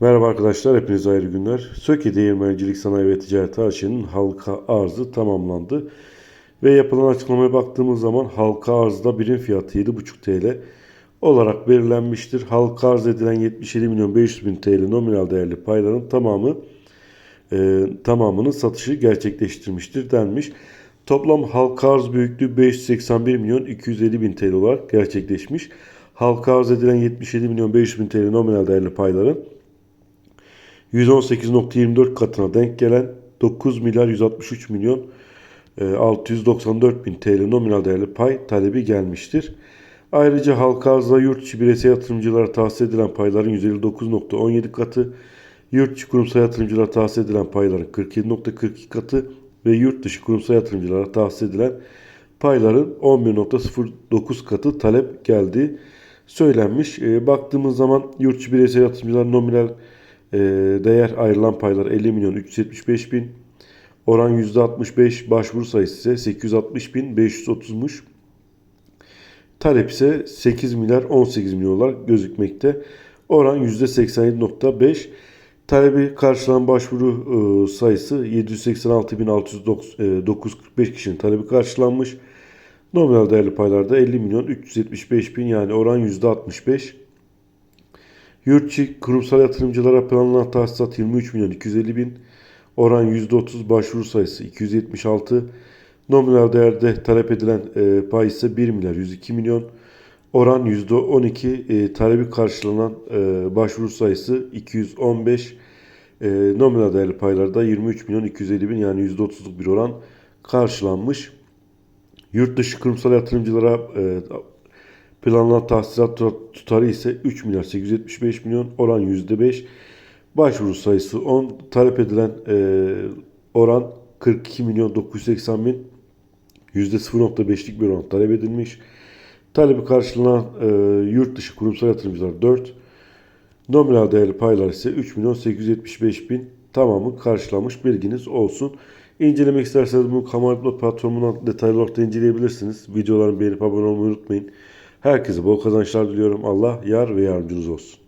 Merhaba arkadaşlar, hepinize hayırlı günler. Söke Değirmencilik Sanayi ve Ticaret AŞ'nin halka arzı tamamlandı. Ve yapılan açıklamaya baktığımız zaman halka arzda birim fiyatı 7,5 TL olarak belirlenmiştir. Halka arz edilen 77 milyon 500 bin TL nominal değerli payların tamamı e, tamamının satışı gerçekleştirmiştir denmiş. Toplam halka arz büyüklüğü 581 milyon 250 bin TL olarak gerçekleşmiş. Halka arz edilen 77 milyon 500 bin TL nominal değerli payların 118.24 katına denk gelen 9 milyar 163 milyon e, 694 bin TL nominal değerli pay talebi gelmiştir. Ayrıca halka arzda yurt içi bireysel yatırımcılara tahsis edilen payların 159.17 katı, yurt içi kurumsal yatırımcılara tahsis edilen payların 47.42 katı ve yurt dışı kurumsal yatırımcılara tahsis edilen payların 11.09 katı talep geldiği söylenmiş. E, baktığımız zaman yurt içi bireysel yatırımcılar nominal e, değer ayrılan paylar 50 milyon 375 bin. Oran %65 başvuru sayısı ise 860 bin 530'muş. Talep ise 8 milyar 18 milyon olarak gözükmekte. Oran %87.5. Talebi karşılanan başvuru e, sayısı 786.645 kişinin talebi karşılanmış. Nominal değerli paylarda 50 milyon 375 bin yani oran %65. Yurt içi kurumsal yatırımcılara planlanan tahsisat 23 milyon 250 bin. Oran %30 başvuru sayısı 276. Nominal değerde talep edilen e, pay ise 1 milyar 102 milyon. Oran %12 e, talebi karşılanan e, başvuru sayısı 215. E, nominal değerli paylarda 23 milyon 250 bin yani %30'luk bir oran karşılanmış. Yurt dışı kurumsal yatırımcılara e, planlanan tahsilat tutarı ise 3 milyar 875 milyon oran %5. Başvuru sayısı 10. Talep edilen e, oran 42 milyon 980 bin %0.5'lik bir oran talep edilmiş. Talebi karşılanan e, yurt dışı kurumsal yatırımcılar 4. Nominal değerli paylar ise 3 milyon 875 bin tamamı karşılamış bilginiz olsun. İncelemek isterseniz bu Kamal platformundan detaylı olarak da inceleyebilirsiniz. Videolarımı beğenip abone olmayı unutmayın. Herkese bol kazançlar diliyorum. Allah yar ve yardımcınız olsun.